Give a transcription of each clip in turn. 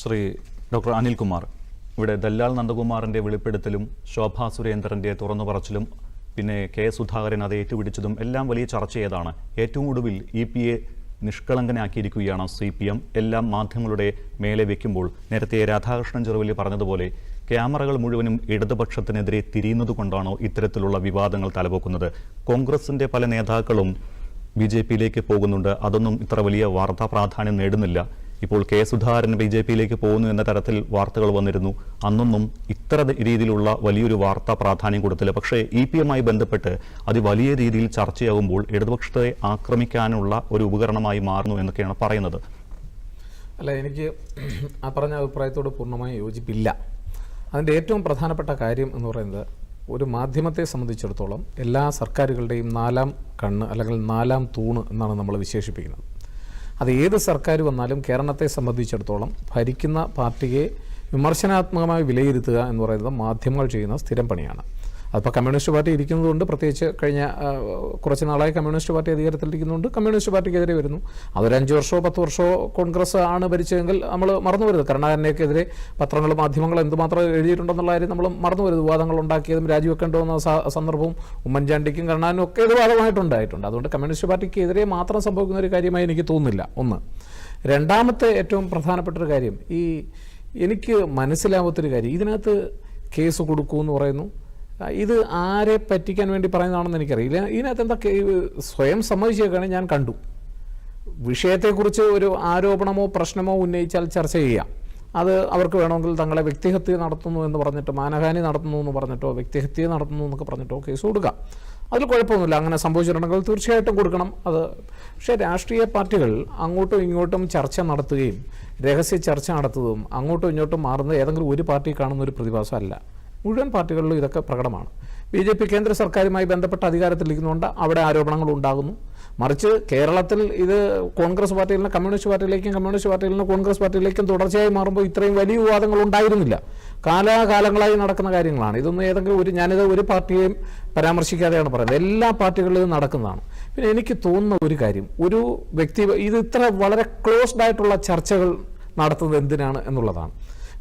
Shri doctor Anilkumar. ഇവിടെ ദല്ലാൽ നന്ദകുമാറിന്റെ വെളിപ്പെടുത്തലും ശോഭാ സുരേന്ദ്രന്റെ തുറന്നു പറച്ചിലും പിന്നെ കെ സുധാകരൻ അത് ഏറ്റുപിടിച്ചതും എല്ലാം വലിയ ചർച്ചയേതാണ്. ഏറ്റവും ഒടുവിൽ ഇ പി എ നിഷ്കളങ്കനാക്കിയിരിക്കുകയാണ് സി പി എം. എല്ലാം മാധ്യമങ്ങളുടെ മേലെ വെക്കുമ്പോൾ നേരത്തെ രാധാകൃഷ്ണൻ ചെറുവല്ലി പറഞ്ഞതുപോലെ ക്യാമറകൾ മുഴുവനും ഇടതുപക്ഷത്തിനെതിരെ തിരിയുന്നത് കൊണ്ടാണോ ഇത്തരത്തിലുള്ള വിവാദങ്ങൾ തലപൊക്കുന്നത്. കോൺഗ്രസിന്റെ പല നേതാക്കളും ബി ജെ പിയിലേക്ക് പോകുന്നുണ്ട്. അതൊന്നും ഇത്ര വലിയ വാർത്താ പ്രാധാന്യം നേടുന്നില്ല. ഇപ്പോൾ കെ സുധാകരൻ ബി ജെ പിയിലേക്ക് പോകുന്നു എന്ന തരത്തിൽ വാർത്തകൾ വന്നിരുന്നു. അന്നൊന്നും ഇത്ര രീതിയിലുള്ള വലിയൊരു വാർത്താ പ്രാധാന്യം കൊടുത്തില്ല. പക്ഷേ ഇ പി എമ്മായി ബന്ധപ്പെട്ട് അത് വലിയ രീതിയിൽ ചർച്ചയാകുമ്പോൾ ഇടതുപക്ഷത്തെ ആക്രമിക്കാനുള്ള ഒരു ഉപകരണമായി മാറുന്നു എന്നൊക്കെയാണ് പറയുന്നത്. അല്ല എനിക്ക് ആ പറഞ്ഞ അഭിപ്രായത്തോട് പൂർണമായി യോജിപ്പില്ല. അതിന്റെ ഏറ്റവും പ്രധാനപ്പെട്ട കാര്യം എന്ന് പറയുന്നത് ഒരു മാധ്യമത്തെ സംബന്ധിച്ചിടത്തോളം എല്ലാ സർക്കാരുകളുടെയും നാലാം കണ്ണ് അല്ലെങ്കിൽ നാലാം തൂണ് എന്നാണ് നമ്മൾ വിശേഷിപ്പിക്കുന്നത്. അത് ഏത് സർക്കാർ വന്നാലും കേരളത്തെ സംബന്ധിച്ചിടത്തോളം ഭരിക്കുന്ന പാർട്ടിയെ വിമർശനാത്മകമായി വിലയിരുത്തുക എന്ന് പറയുന്നത് മാധ്യമങ്ങൾ ചെയ്യുന്ന സ്ഥിരം പണിയാണ്. അതിപ്പോൾ കമ്മ്യൂണിസ്റ്റ് പാർട്ടി ഇരിക്കുന്നതുകൊണ്ട് പ്രത്യേകിച്ച് കഴിഞ്ഞ കുറച്ച് നാളായി കമ്മ്യൂണിസ്റ്റ് പാർട്ടി അധികാരത്തിലിരിക്കുന്നതുകൊണ്ട് കമ്മ്യൂണിസ്റ്റ് പാർട്ടിക്കെതിരെ വരുന്നു. അതൊരഞ്ച് വർഷമോ പത്ത് വർഷമോ കോൺഗ്രസ് ആണ് ഭരിച്ചതെങ്കിൽ നമ്മൾ മറന്നു വരുത് കരുണാകരനെക്കെതിരെ പത്രങ്ങൾ മാധ്യമങ്ങൾ എന്തുമാത്രം എഴുതിയിട്ടുണ്ടെന്നുള്ള കാര്യം നമ്മൾ മറന്നു വരുത് വിവാദങ്ങൾ ഉണ്ടാക്കിയതും രാജിവെക്കേണ്ടി വന്ന സന്ദർഭവും ഉമ്മൻചാണ്ടിക്കും കരുണാനും ഒക്കെ ഇത് വാദമായിട്ടുണ്ടായിട്ടുണ്ട് അതുകൊണ്ട് കമ്മ്യൂണിസ്റ്റ് പാർട്ടിക്കെതിരെ മാത്രം സംഭവിക്കുന്ന ഒരു കാര്യമായി എനിക്ക് തോന്നുന്നില്ല. ഒന്ന്. രണ്ടാമത്തെ ഏറ്റവും പ്രധാനപ്പെട്ട ഒരു കാര്യം ഈ എനിക്ക് മനസ്സിലാവാത്തൊരു കാര്യം ഇതിനകത്ത് കേസ് കൊടുക്കുമെന്ന് പറയുന്നു. ഇത് ആരെ പറ്റിക്കാൻ വേണ്ടി പറയുന്നതാണെന്ന് എനിക്കറിയില്ല. ഇതിനകത്ത് എന്താ സ്വയം സമ്മതിച്ചേക്കാണ് ഞാൻ കണ്ടു. വിഷയത്തെക്കുറിച്ച് ഒരു ആരോപണമോ പ്രശ്നമോ ഉന്നയിച്ചാൽ ചർച്ച ചെയ്യാം. അത് അവർക്ക് വേണമെങ്കിൽ തങ്ങളെ വ്യക്തിഹത്യ നടത്തുന്നു എന്ന് പറഞ്ഞിട്ട് മാനഹാനി നടത്തുന്നു എന്ന് പറഞ്ഞിട്ടോ വ്യക്തിഹത്യ നടത്തുന്നു എന്നൊക്കെ പറഞ്ഞിട്ടോ കേസ് കൊടുക്കാം. അതിൽ കുഴപ്പമൊന്നുമില്ല. അങ്ങനെ സംഭവിച്ചിട്ടുണ്ടെങ്കിൽ തീർച്ചയായിട്ടും കൊടുക്കണം. അത് പക്ഷേ രാഷ്ട്രീയ പാർട്ടികൾ അങ്ങോട്ടും ഇങ്ങോട്ടും ചർച്ച നടത്തുകയും രഹസ്യ ചർച്ച നടത്തുകയും അങ്ങോട്ടും ഇങ്ങോട്ടും മാറുന്നത് ഏതെങ്കിലും ഒരു പാർട്ടി കാണുന്ന ഒരു പ്രതിഭാസമല്ല. മുഴുവൻ പാർട്ടികളിലും ഇതൊക്കെ പ്രകടമാണ്. ബി ജെ പി കേന്ദ്ര സർക്കാരുമായി ബന്ധപ്പെട്ട അധികാരത്തിലിരിക്കുന്നതുകൊണ്ട് അവിടെ ആരോപണങ്ങൾ ഉണ്ടാകുന്നു. മറിച്ച് കേരളത്തിൽ ഇത് കോൺഗ്രസ് പാർട്ടിയിൽ നിന്ന് കമ്മ്യൂണിസ്റ്റ് പാർട്ടിയിലേക്കും കമ്മ്യൂണിസ്റ്റ് പാർട്ടിയിൽ നിന്ന് കോൺഗ്രസ് പാർട്ടിയിലേക്കും തുടർച്ചയായി മാറുമ്പോൾ ഇത്രയും വലിയ വിവാദങ്ങൾ ഉണ്ടായിരുന്നില്ല. കാലാകാലങ്ങളായി നടക്കുന്ന കാര്യങ്ങളാണ്. ഇതൊന്നും ഏതെങ്കിലും ഒരു ഞാനിത് ഒരു പാർട്ടിയെയും പരാമർശിക്കാതെയാണ് പറയുന്നത്. എല്ലാ പാർട്ടികളിലും നടക്കുന്നതാണ്. പിന്നെ എനിക്ക് തോന്നുന്ന ഒരു കാര്യം. ഒരു വ്യക്തി ഇത് ഇത്ര വളരെ ക്ലോസ്ഡ് ആയിട്ടുള്ള ചർച്ചകൾ നടത്തുന്നത് എന്തിനാണ് എന്നുള്ളതാണ്.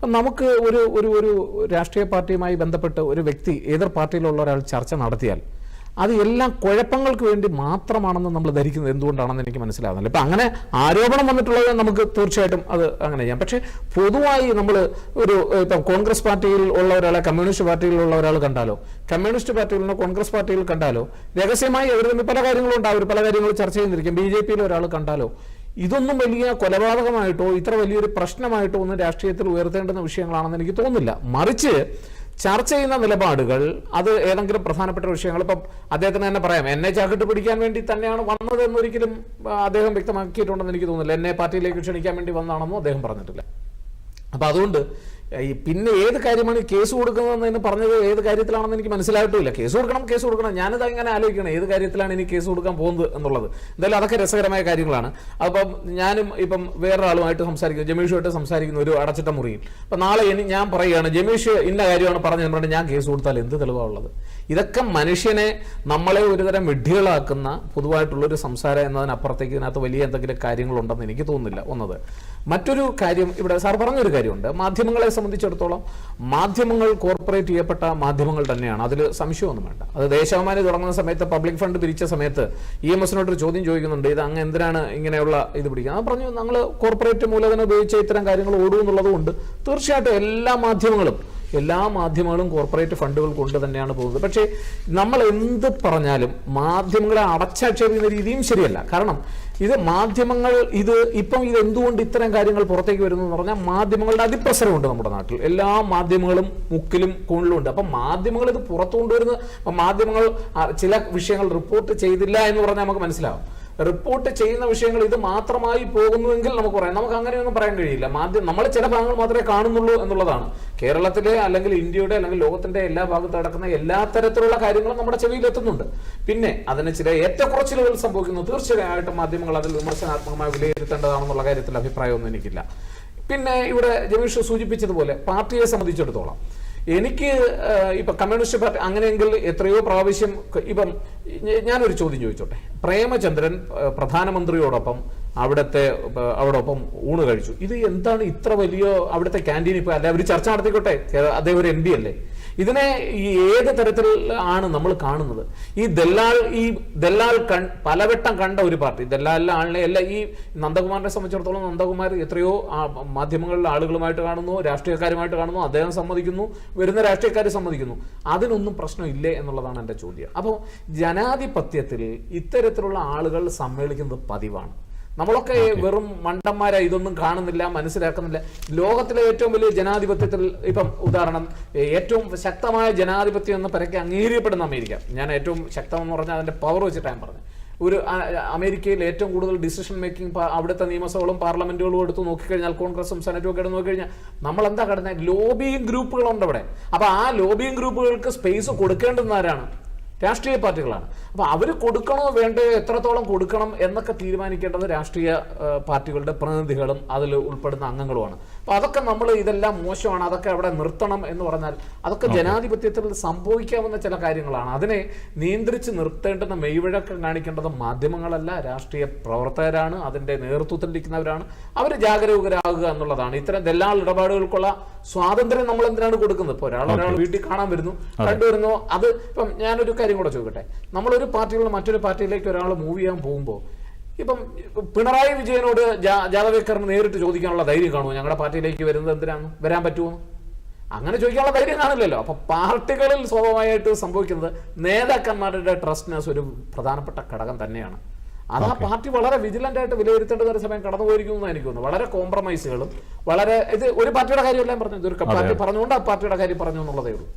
നമുക്ക് ഒരു ഒരു ഒരു രാഷ്ട്രീയ പാർട്ടിയുമായി ബന്ധപ്പെട്ട് ഒരു വ്യക്തി ഏതർ പാർട്ടിയിലുള്ള ഒരാൾ ചർച്ച നടത്തിയാൽ അത് എല്ലാം കുഴപ്പങ്ങൾക്ക് വേണ്ടി മാത്രമാണെന്ന് നമ്മൾ ധരിക്കുന്നത് എന്തുകൊണ്ടാണെന്ന് എനിക്ക് മനസ്സിലാകുന്നില്ല. ഇപ്പം അങ്ങനെ ആരോപണം വന്നിട്ടുള്ളത് നമുക്ക് തീർച്ചയായിട്ടും അത് അങ്ങനെ ചെയ്യാം. പക്ഷേ പൊതുവായി നമ്മൾ ഒരു ഇപ്പം കോൺഗ്രസ് പാർട്ടിയിൽ ഉള്ള ഒരാളെ കമ്മ്യൂണിസ്റ്റ് പാർട്ടിയിലുള്ള ഒരാൾ കണ്ടാലോ കമ്മ്യൂണിസ്റ്റ് പാർട്ടിയിൽ നിന്ന് കോൺഗ്രസ് പാർട്ടിയിൽ കണ്ടാലോ രഹസ്യമായി അവർ തമ്മിൽ പല കാര്യങ്ങളും ഉണ്ടാവും പല കാര്യങ്ങളും ചർച്ച ചെയ്യുന്നിരിക്കും. ബി ജെ പിയിൽ ഒരാൾ കണ്ടാലോ ഇതൊന്നും വലിയ കൊലപാതകമായിട്ടോ ഇത്ര വലിയൊരു പ്രശ്നമായിട്ടോ ഒന്നും രാഷ്ട്രീയത്തിൽ ഉയർത്തേണ്ടുന്ന വിഷയങ്ങളാണെന്ന് എനിക്ക് തോന്നുന്നില്ല. മറിച്ച് ചർച്ച ചെയ്യുന്ന നിലപാടുകൾ അത് ഏതെങ്കിലും പ്രധാനപ്പെട്ട വിഷയങ്ങൾ ഇപ്പം അദ്ദേഹത്തിന് തന്നെ പറയാം എന്നെ ചാക്കിട്ട് പിടിക്കാൻ വേണ്ടി തന്നെയാണ് വന്നത് എന്നൊരിക്കലും അദ്ദേഹം വ്യക്തമാക്കിയിട്ടുണ്ടെന്ന് എനിക്ക് തോന്നുന്നില്ല. എന്നെ പാർട്ടിയിലേക്ക് ക്ഷണിക്കാൻ വേണ്ടി വന്നതാണെന്നും അദ്ദേഹം പറഞ്ഞിട്ടില്ല. അപ്പം അതുകൊണ്ട് ഈ പിന്നെ ഏത് കാര്യമാണ് കേസ് കൊടുക്കുന്നതെന്ന് എന്ന് പറഞ്ഞത് ഏത് കാര്യത്തിലാണെന്ന് എനിക്ക് മനസ്സിലായിട്ടില്ല. കേസ് കൊടുക്കണം കേസ് കൊടുക്കണം. ഞാനത് അങ്ങനെ ആലോചിക്കണം ഏത് കാര്യത്തിലാണ് ഇനി കേസ് കൊടുക്കാൻ പോകുന്നത് എന്നുള്ളത്. എന്തായാലും അതൊക്കെ രസകരമായ കാര്യങ്ങളാണ്. അപ്പം ഞാനും ഇപ്പം വേറൊരാളുമായിട്ട് സംസാരിക്കുന്നു. ജമീഷുമായിട്ട് സംസാരിക്കുന്ന ഒരു അടച്ചിട്ട മുറിയിൽ. അപ്പം നാളെ ഞാൻ പറയുകയാണ് ജമീഷ് ഇന്ന കാര്യമാണ് പറഞ്ഞത് പറഞ്ഞിട്ട് ഞാൻ കേസ് കൊടുത്താൽ എന്ത് തെളിവാണ് ഉള്ളത്? ഇതൊക്കെ മനുഷ്യനെ നമ്മളെ ഒരുതരം വിഡ്ഢികളാക്കുന്ന പൊതുവായിട്ടുള്ള ഒരു സംസാരം എന്നതിനപ്പുറത്തേക്ക് ഇതിനകത്ത് വലിയ എന്തെങ്കിലും കാര്യങ്ങളുണ്ടെന്ന് എനിക്ക് തോന്നുന്നില്ല. ഒന്നത്. മറ്റൊരു കാര്യം ഇവിടെ സാർ പറഞ്ഞൊരു കാര്യമുണ്ട്. മാധ്യമങ്ങളെ സംബന്ധിച്ചിടത്തോളം മാധ്യമങ്ങൾ കോർപ്പറേറ്റ് ചെയ്യപ്പെട്ട മാധ്യമങ്ങൾ തന്നെയാണ്. അതിൽ സംശയമൊന്നും വേണ്ട. അത് ദേശാഭിമാനി തുടങ്ങുന്ന സമയത്ത് പബ്ലിക് ഫണ്ട് പിരിച്ച സമയത്ത് ഇ എം എസിനോട്ടൊരു ചോദ്യം ചോദിക്കുന്നുണ്ട്. ഇത് അങ്ങ് എന്തിനാണ് ഇങ്ങനെയുള്ള ഇത് പിടിക്കുന്നത്? അത് പറഞ്ഞു ഞങ്ങൾ കോർപ്പറേറ്റ് മൂലധനം ഉപയോഗിച്ച് ഇത്തരം കാര്യങ്ങൾ ഓടുമെന്നുള്ളതുകൊണ്ട് തീർച്ചയായിട്ടും എല്ലാ മാധ്യമങ്ങളും എല്ലാ മാധ്യമങ്ങളും കോർപ്പറേറ്റ് ഫണ്ടുകൾ കൊണ്ട് തന്നെയാണ് പോകുന്നത്. പക്ഷേ നമ്മൾ എന്ത് പറഞ്ഞാലും മാധ്യമങ്ങളെ അടച്ചാക്ഷേപിക്കുന്ന രീതിയും ശരിയല്ല. കാരണം ഇത് മാധ്യമങ്ങൾ ഇത് ഇപ്പം ഇത് എന്തുകൊണ്ട് ഇത്തരം കാര്യങ്ങൾ പുറത്തേക്ക് വരുന്നു എന്ന് പറഞ്ഞാൽ മാധ്യമങ്ങളുടെ അതിപ്രസരമുണ്ട് നമ്മുടെ നാട്ടിൽ. എല്ലാ മാധ്യമങ്ങളും മുക്കിലും കൂണിലും ഉണ്ട്. അപ്പം മാധ്യമങ്ങൾ ഇത് പുറത്തു കൊണ്ടുവരുന്ന മാധ്യമങ്ങൾ ചില വിഷയങ്ങൾ റിപ്പോർട്ട് ചെയ്തില്ല എന്ന് പറഞ്ഞാൽ നമുക്ക് മനസ്സിലാവും. റിപ്പോർട്ട് ചെയ്യുന്ന വിഷയങ്ങൾ ഇത് മാത്രമായി പോകുന്നുവെങ്കിൽ നമുക്ക് പറയാം. നമുക്ക് അങ്ങനെയൊന്നും പറയാൻ കഴിയില്ല. മാധ്യമം നമ്മൾ ചില ഭാഗങ്ങൾ മാത്രമേ കാണുന്നുള്ളൂ എന്നുള്ളതാണ്. കേരളത്തിലെ അല്ലെങ്കിൽ ഇന്ത്യയുടെ അല്ലെങ്കിൽ ലോകത്തിന്റെ എല്ലാ ഭാഗത്ത് നടക്കുന്ന എല്ലാ തരത്തിലുള്ള കാര്യങ്ങളും നമ്മുടെ ചെവിയിൽ എത്തുന്നുണ്ട്. പിന്നെ അതിന് ചില ഏറ്റക്കുറച്ചിലുകൾ സംഭവിക്കുന്നു. തീർച്ചയായിട്ടും മാധ്യമങ്ങൾ അതിൽ വിമർശനാത്മകമായി വിലയിരുത്തേണ്ടതാണെന്നുള്ള കാര്യത്തിൽ അഭിപ്രായമൊന്നും എനിക്കില്ല. പിന്നെ ഇവിടെ ജമീഷ് സൂചിപ്പിച്ചതുപോലെ പാർട്ടിയെ സംബന്ധിച്ചിടത്തോളം എനിക്ക് ഇപ്പൊ കമ്മ്യൂണിസ്റ്റ് പാർട്ടി അങ്ങനെയെങ്കിൽ എത്രയോ പ്രാവശ്യം ഇപ്പം ഞാനൊരു ചോദ്യം ചോദിച്ചോട്ടെ. പ്രേമചന്ദ്രൻ പ്രധാനമന്ത്രിയോടൊപ്പം അവിടുത്തെ അവിടൊപ്പം ഊണ് കഴിച്ചു. ഇത് എന്താണ് ഇത്ര വലിയ അവിടുത്തെ ക്യാന്റീൻ ഇപ്പൊ? അല്ലെ അവർ ചർച്ച നടത്തിക്കോട്ടെ. അദ്ദേഹം ഒരു എം അല്ലേ? ഇതിനെ ഏത് തരത്തിൽ ആണ് നമ്മൾ കാണുന്നത്? ഈ ദല്ലാൽ ഈ ദല്ലാൽ കൺ പലവട്ടം കണ്ട ഒരു പാർട്ടി ദല്ലാലിലെ ആളിനെ അല്ല ഈ നന്ദകുമാറിനെ സംബന്ധിച്ചിടത്തോളം നന്ദകുമാർ എത്രയോ മാധ്യമങ്ങളിലെ ആളുകളുമായിട്ട് കാണുന്നു രാഷ്ട്രീയക്കാരുമായിട്ട് കാണുന്നു അദ്ദേഹം സമ്മതിക്കുന്നു വരുന്ന രാഷ്ട്രീയക്കാർ സമ്മതിക്കുന്നു. അതിനൊന്നും പ്രശ്നമില്ലേ എന്നുള്ളതാണ് എന്റെ ചോദ്യം. അപ്പോൾ ജനാധിപത്യത്തിൽ ഇത്തരത്തിലുള്ള ആളുകൾ സമ്മേളിക്കുന്നത് പതിവാണ്. നമ്മളൊക്കെ വെറും മണ്ടന്മാരെ ഇതൊന്നും കാണുന്നില്ല മനസ്സിലാക്കുന്നില്ല. ലോകത്തിലെ ഏറ്റവും വലിയ ജനാധിപത്യത്തിൽ ഇപ്പം ഉദാഹരണം ഏറ്റവും ശക്തമായ ജനാധിപത്യം എന്ന പരക്കെ അംഗീകരിക്കപ്പെടുന്ന അമേരിക്ക. ഞാൻ ഏറ്റവും ശക്തം എന്ന് പറഞ്ഞാൽ അതിന്റെ പവർ വെച്ചിട്ടാണ് പറഞ്ഞത്. ഒരു അമേരിക്കയിൽ ഏറ്റവും കൂടുതൽ ഡിസിഷൻ മേക്കിംഗ് അവിടുത്തെ നിയമസഭകളും പാർലമെന്റുകളും എടുത്ത് നോക്കിക്കഴിഞ്ഞാൽ കോൺഗ്രസും സെനറ്റും ഒക്കെ എടുത്ത് നോക്കിക്കഴിഞ്ഞാൽ നമ്മൾ എന്താ കിടന്നത് ലോബിയിങ് ഗ്രൂപ്പുകളുണ്ട് അവിടെ. അപ്പൊ ആ ലോബിയിങ് ഗ്രൂപ്പുകൾക്ക് സ്പേസ് കൊടുക്കേണ്ടുന്ന ആരാണ് രാഷ്ട്രീയ പാർട്ടികളാണ്. അപ്പൊ അവർ കൊടുക്കണോ വേണ്ടയോ എത്രത്തോളം കൊടുക്കണം എന്നൊക്കെ തീരുമാനിക്കേണ്ടത് രാഷ്ട്രീയ പാർട്ടികളുടെ പ്രതിനിധികളും അതിൽ ഉൾപ്പെടുന്ന അംഗങ്ങളുമാണ്. അപ്പൊ അതൊക്കെ നമ്മൾ ഇതെല്ലാം മോശമാണ് അതൊക്കെ അവിടെ നിർത്തണം എന്ന് പറഞ്ഞാൽ അതൊക്കെ ജനാധിപത്യത്തിൽ സംഭവിക്കാവുന്ന ചില കാര്യങ്ങളാണ്. അതിനെ നിയന്ത്രിച്ച് നിർത്തേണ്ടുന്ന മെയ്വഴക്കം കാണിക്കേണ്ടത് മാധ്യമങ്ങളല്ല രാഷ്ട്രീയ പ്രവർത്തകരാണ് അതിന്റെ നേതൃത്വത്തിൽ ഇരിക്കുന്നവരാണ് അവർ ജാഗരൂകരാകുക എന്നുള്ളതാണ്. ഇത്തരം ദല്ലാൾ ഇടപാടുകൾക്കുള്ള സ്വാതന്ത്ര്യം നമ്മൾ എന്തിനാണ് കൊടുക്കുന്നത്? ഇപ്പോൾ ഒരാൾ ഒരാൾ വീട്ടിൽ കാണാൻ വരുന്നു കണ്ടുവരുന്നു. അത് ഇപ്പം ഞാനൊരു കാര്യം കൂടെ ചോദിക്കട്ടെ. നമ്മളൊരു പാർട്ടിയിൽ നിന്ന് മറ്റൊരു പാർട്ടിയിലേക്ക് ഒരാൾ മൂവ് ചെയ്യാൻ പോകുമ്പോൾ ഇപ്പം പിണറായി വിജയനോട് ജാദവേക്കറിന് നേരിട്ട് ചോദിക്കാനുള്ള ധൈര്യം കാണുമോ? ഞങ്ങളുടെ പാർട്ടിയിലേക്ക് വരുന്നത് എന്തിനാണ്? വരാൻ പറ്റുമോ? അങ്ങനെ ചോദിക്കാനുള്ള ധൈര്യം കാണില്ലല്ലോ. അപ്പൊ പാർട്ടികളിൽ സ്വാഭാവികമായിട്ട് സംഭവിക്കുന്നത് നേതാക്കന്മാരുടെ ട്രസ്റ്റ്നെസ് ഒരു പ്രധാനപ്പെട്ട ഘടകം തന്നെയാണ്. അത് ആ പാർട്ടി വളരെ വിജിലന്റ് ആയിട്ട് വിലയിരുത്തേണ്ടത് ഒരു സമയം കടന്നു പോയിരിക്കുന്നു എന്ന് എനിക്ക് തോന്നുന്നു വളരെ കോംപ്രമൈസുകളും വളരെ ഇത് ഒരു പാർട്ടിയുടെ കാര്യമല്ല ഞാൻ പറഞ്ഞത്. ഒരു പാർട്ടി പറഞ്ഞുകൊണ്ട് ആ പാർട്ടിയുടെ കാര്യം പറഞ്ഞു എന്നുള്ളതേ ഉള്ളൂ